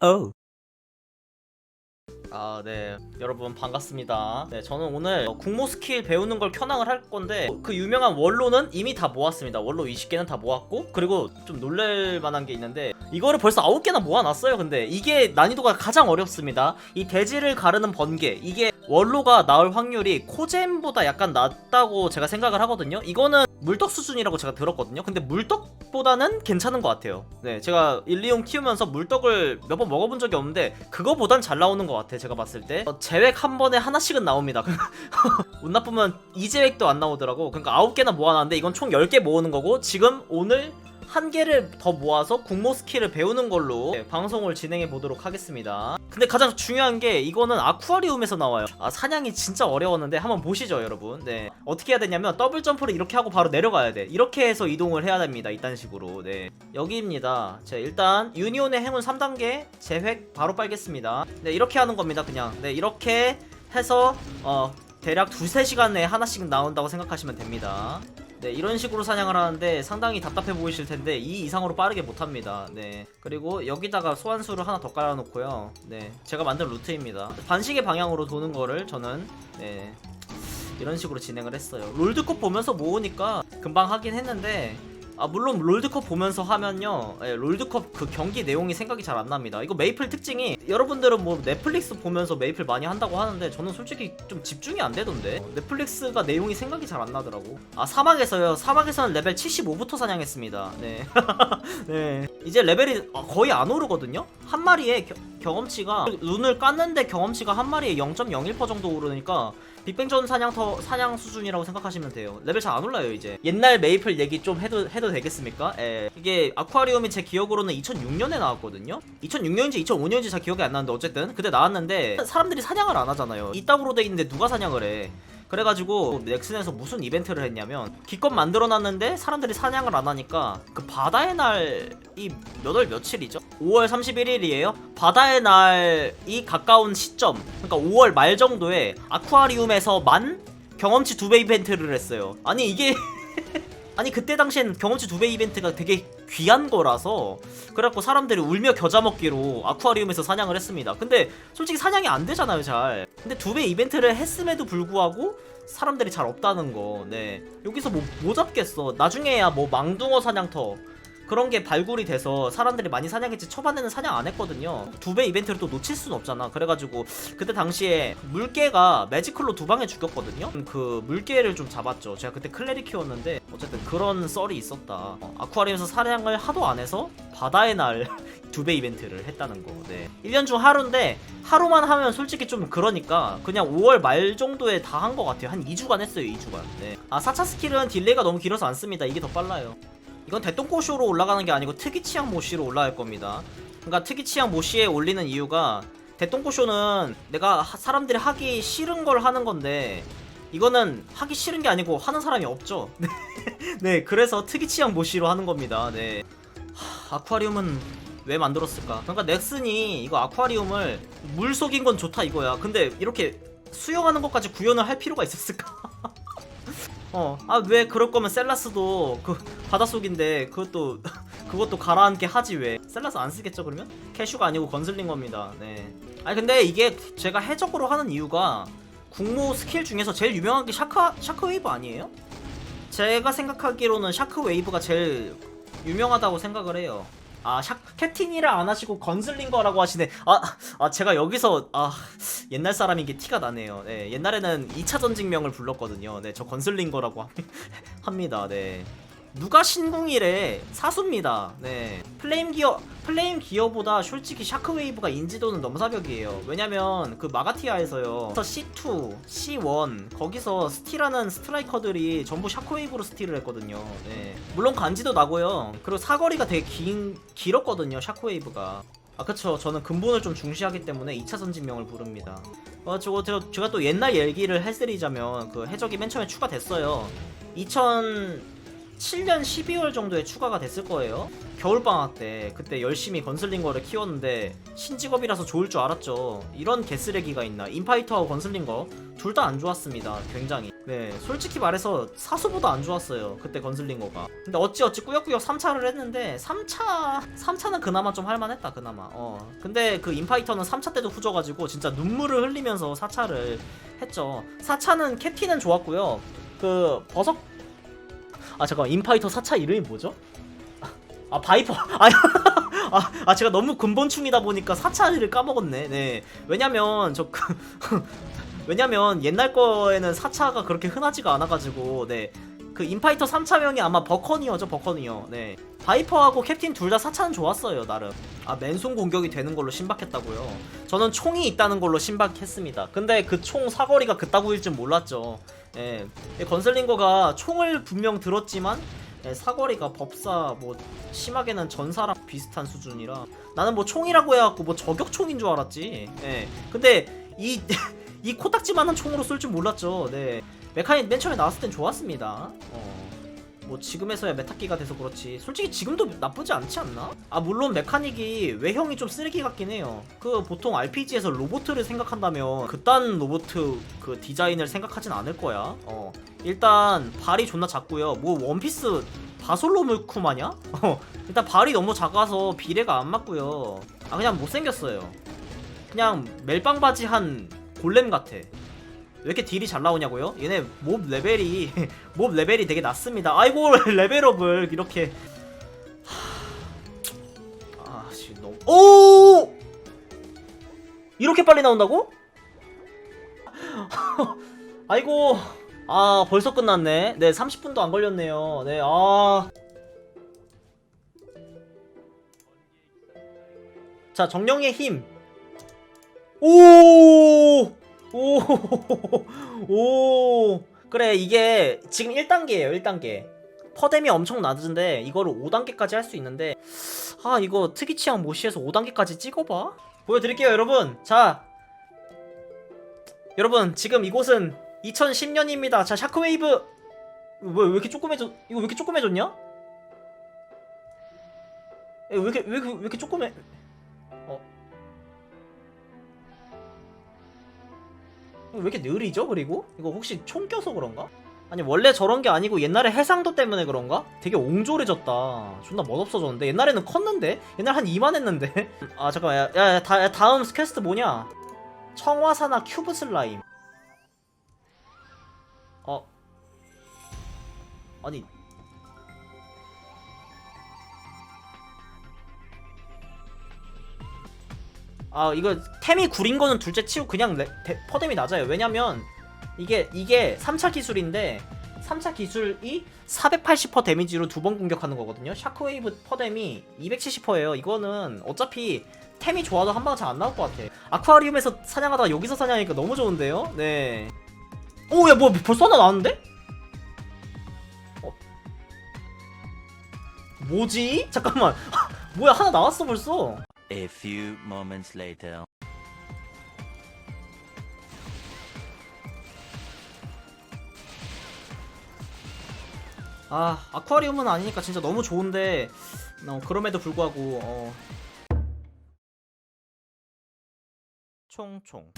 Oh. 아, 네. 여러분 반갑습니다. 네, 저는 오늘 어, 국모 스킬 배우는 걸 켜낭을 할 건데 그 유명한 원로는 이미 다 모았습니다. 원로 20개는 다 모았고 그리고 좀 놀랄 만한 게 있는데 이거를 벌써 9개나 모아놨어요. 근데 이게 난이도가 가장 어렵습니다. 이 대지를 가르는 번개 이게 원로가 나올 확률이 코잼보다 약간 낮다고 제가 생각을 하거든요. 이거는 물떡 수준이라고 제가 들었거든요. 근데 물떡보다는 괜찮은 것 같아요. 네, 제가 일리용 키우면서 물떡을 몇 번 먹어본 적이 없는데 그거보단 잘 나오는 것 같아. 제가 봤을 때 어, 제획 한 번에 하나씩은 나옵니다. 운 나쁘면 이제획도 안 나오더라고. 그러니까 9개나 모아놨는데 이건 총 10개 모으는 거고 지금 오늘 한 개를 더 모아서 국모 스킬을 배우는 걸로 네, 방송을 진행해 보도록 하겠습니다. 근데 가장 중요한 게 이거는 아쿠아리움에서 나와요. 아 사냥이 진짜 어려웠는데 한번 보시죠, 여러분. 네 어떻게 해야 되냐면 더블 점프를 이렇게 하고 바로 내려가야 돼. 이렇게 해서 이동을 해야 됩니다. 이딴 식으로. 네 여기입니다. 자 일단 유니온의 행운 3단계 재획 바로 빨겠습니다. 네 이렇게 하는 겁니다. 그냥 네 이렇게 해서 어 대략 두세 시간 내에 하나씩 나온다고 생각하시면 됩니다. 네, 이런 식으로 사냥을 하는데 상당히 답답해 보이실 텐데 이 이상으로 빠르게 못 합니다. 네. 그리고 여기다가 소환수를 하나 더 깔아 놓고요. 네. 제가 만든 루트입니다. 반시계 방향으로 도는 거를 저는 네. 이런 식으로 진행을 했어요. 롤드컵 보면서 모으니까 금방 하긴 했는데 아 물론 롤드컵 보면서 하면요. 예, 롤드컵 그 경기 내용이 생각이 잘 안 납니다. 이거 메이플 특징이 여러분들은 뭐 넷플릭스 보면서 메이플 많이 한다고 하는데 저는 솔직히 좀 집중이 안 되던데. 어, 넷플릭스가 내용이 생각이 잘 안 나더라고. 아 사막에서요. 사막에서는 레벨 75부터 사냥했습니다. 네. 네. 이제 레벨이 아, 거의 안 오르거든요? 한 마리에 겨- 경험치가 눈을 깠는데 경험치가 한 마리에 0.01% 정도 오르니까 빅뱅전 사냥터 사냥 수준이라고 생각하시면 돼요. 레벨 잘 안 올라요 이제. 옛날 메이플 얘기 좀 해도 해도 되겠습니까? 예. 이게 아쿠아리움이 제 기억으로는 2006년에 나왔거든요. 2006년인지 2005년인지 잘 기억이 안 나는데 어쨌든 그때 나왔는데 사람들이 사냥을 안 하잖아요. 이따구로 돼 있는데 누가 사냥을 해? 그래가지고 넥슨에서 무슨 이벤트를 했냐면 기껏 만들어놨는데 사람들이 사냥을 안 하니까 그 바다의 날이 몇 월 며칠이죠? 5월 31일이에요. 바다의 날이 가까운 시점, 그러니까 5월 말 정도에 아쿠아리움에서만 경험치 두 배 이벤트를 했어요. 아니 이게 아니 그때 당시엔 경험치 두 배 이벤트가 되게 귀한 거라서 그래갖고 사람들이 울며 겨자 먹기로 아쿠아리움에서 사냥을 했습니다. 근데 솔직히 사냥이 안 되잖아요, 잘. 근데 두 배 이벤트를 했음에도 불구하고 사람들이 잘 없다는 거. 네. 여기서 뭐, 뭐 잡겠어. 나중에야 뭐 망둥어 사냥터 그런 게 발굴이 돼서 사람들이 많이 사냥했지 초반에는 사냥 안 했거든요. 두 배 이벤트를 또 놓칠 순 없잖아. 그래가지고 그때 당시에 물개가 매지컬로 두 방에 죽였거든요. 그 물개를 좀 잡았죠. 제가 그때 클레리 키웠는데 어쨌든 그런 썰이 있었다. 어, 아쿠아리움에서 사냥을 하도 안 해서 바다의 날 두 배 이벤트를 했다는 거. 네. 1년 중 하루인데 하루만 하면 솔직히 좀 그러니까 그냥 5월 말 정도에 다 한 것 같아요. 한 2주간 했어요. 2주간. 네. 아 4차 스킬은 딜레이가 너무 길어서 안 씁니다. 이게 더 빨라요. 이건 대똥꼬쇼로 올라가는 게 아니고 특이 취향 모시로 올라갈 겁니다. 그러니까 특이 취향 모시에 올리는 이유가 대똥꼬쇼는 내가 하- 사람들이 하기 싫은 걸 하는 건데 이거는 하기 싫은 게 아니고 하는 사람이 없죠. 네, 네 그래서 특이 취향 모시로 하는 겁니다. 네. 하, 아쿠아리움은 왜 만들었을까? 그러니까 넥슨이 이거 아쿠아리움을 물 속인 건 좋다 이거야. 근데 이렇게 수영하는 것까지 구현을 할 필요가 있었을까? 어, 아 왜 그럴 거면 셀라스도 그 바닷속인데 그것도 그것도 가라앉게 하지 왜? 셀라스 안 쓰겠죠 그러면? 캐슈가 아니고 건슬링 겁니다. 네. 아니 근데 이게 제가 해적으로 하는 이유가 국모 스킬 중에서 제일 유명한 게 샤크 웨이브 아니에요? 제가 생각하기로는 샤크 웨이브가 제일 유명하다고 생각을 해요. 아, 샤, 캡틴이라 안 하시고 건슬링거라고 하시네. 아, 아, 제가 여기서, 아, 옛날 사람인 게 티가 나네요. 네, 옛날에는 2차 전직명을 불렀거든요. 네, 저 건슬링거라고 합- 합니다. 네. 누가 신궁이래 사수입니다. 네. 플레임 기어 플레임 기어보다 솔직히 샤크웨이브가 인지도는 넘사벽이에요. 왜냐면 그 마가티아에서요. C2, C1 거기서 스틸하는 스트라이커들이 전부 샤크웨이브로 스틸을 했거든요. 네. 물론 간지도 나고요. 그리고 사거리가 되게 긴 길었거든요. 샤크웨이브가. 아 그쵸 저는 근본을 좀 중시하기 때문에 2차 선진명을 부릅니다 어 저거 제가, 제가 또 옛날 얘기를 해드리자면 그 해적이 맨 처음에 추가됐어요 2000 2017년 12월 정도에 추가가 됐을 거예요. 겨울방학 때 그때 열심히 건슬링거를 키웠는데 신직업이라서 좋을 줄 알았죠. 이런 개쓰레기가 있나? 인파이터하고 건슬링거 둘 다 안 좋았습니다. 굉장히. 네, 솔직히 말해서 사수보다 안 좋았어요. 그때 건슬링거가. 근데 어찌어찌 꾸역꾸역 3차를 했는데 3차 3차는 그나마 좀 할만했다. 그나마. 어. 근데 그 인파이터는 3차 때도 후져가지고 진짜 눈물을 흘리면서 4차를 했죠. 4차는 캡틴은 좋았고요. 그 버섯 아 잠깐 인파이터 4차 이름이 뭐죠? 아 바이퍼. 아, 아, 아 제가 너무 근본충이다 보니까 4차를 까먹었네. 네. 왜냐면 저 그, 왜냐면 옛날 거에는 4차가 그렇게 흔하지가 않아가지고 네 그 인파이터 3차명이 아마 버커니어죠 버커니어. 네. 바이퍼하고 캡틴 둘 다 4차는 좋았어요 나름. 아 맨손 공격이 되는 걸로 신박했다고요? 저는 총이 있다는 걸로 신박했습니다. 근데 그 총 사거리가 그따구일 줄 몰랐죠. 예, 건슬링거가 총을 분명 들었지만 예, 사거리가 법사 뭐 심하게는 전사랑 비슷한 수준이라. 나는 뭐 총이라고 해갖고 뭐 저격총인 줄 알았지. 예, 근데 이 이 코딱지만한 총으로 쏠 줄 몰랐죠. 네, 메카닉 맨 처음에 나왔을 땐 좋았습니다. 어. 뭐 지금에서야 메타기가 돼서 그렇지. 솔직히 지금도 나쁘지 않지 않나? 아 물론 메카닉이 외형이 좀 쓰레기 같긴 해요. 그 보통 RPG에서 로보트를 생각한다면 그딴 로보트 그 디자인을 생각하진 않을 거야. 어. 일단 발이 존나 작고요. 뭐 원피스 바솔로 물쿠 마냐? 어. 일단 발이 너무 작아서 비례가 안 맞고요. 아 그냥 못생겼어요. 그냥 멜빵 바지 한 골렘 같아 왜 이렇게 딜이 잘 나오냐고요? 얘네 몹 레벨이 몹 레벨이 되게 낮습니다. 아이고 레벨업을 이렇게 아씨 너무 오 이렇게 빨리 나온다고? 아이고 아 벌써 끝났네. 네 30분도 안 걸렸네요. 네 아. 자 정령의 힘. 오! 오, 오, 그래, 이게 지금 1단계예요, 1단계. 퍼뎀이 엄청 낮은데, 이거를 5단계까지 할 수 있는데, 아, 이거 특이 취향 모시에서 5단계까지 찍어봐? 보여드릴게요, 여러분. 자, 여러분, 지금 이곳은 2010년입니다. 자, 샤크웨이브. 왜, 왜 이렇게 조그매져, 이거 왜 이렇게 조그매졌냐? 에, 왜 이렇게, 왜, 이렇게- 왜 이렇게 조그매, 왜 이렇게 느리죠? 그리고 이거 혹시 총 껴서 그런가? 아니 원래 저런 게 아니고 옛날에 해상도 때문에 그런가? 되게 옹졸해졌다. 존나 멋없어졌는데 옛날에는 컸는데 옛날 한 이만했는데. 아 잠깐만 야, 야, 야, 다, 야 다음 퀘스트 뭐냐? 청화사나 큐브 슬라임. 어 아니 아 이거 템이 구린 거는 둘째 치고 그냥 레, 데, 퍼뎀이 낮아요. 왜냐면 이게 이게 3차 기술인데 3차 기술이 480% 데미지로 두 번 공격하는 거거든요. 샤크웨이브 퍼뎀이 270%예요. 이거는 어차피 템이 좋아도 한방잘안 나올 것 같아 아쿠아리움에서 사냥하다가 여기서 사냥하니까 너무 좋은데요? 네. 오 야 뭐 벌써 하나 나왔는데? 어. 뭐지? 잠깐만. 뭐야 하나 나왔어 벌써 A few moments later. 아 아쿠아리움은 아니니까 진짜 너무 좋은데 어, 그럼에도 불구하고 어. 총총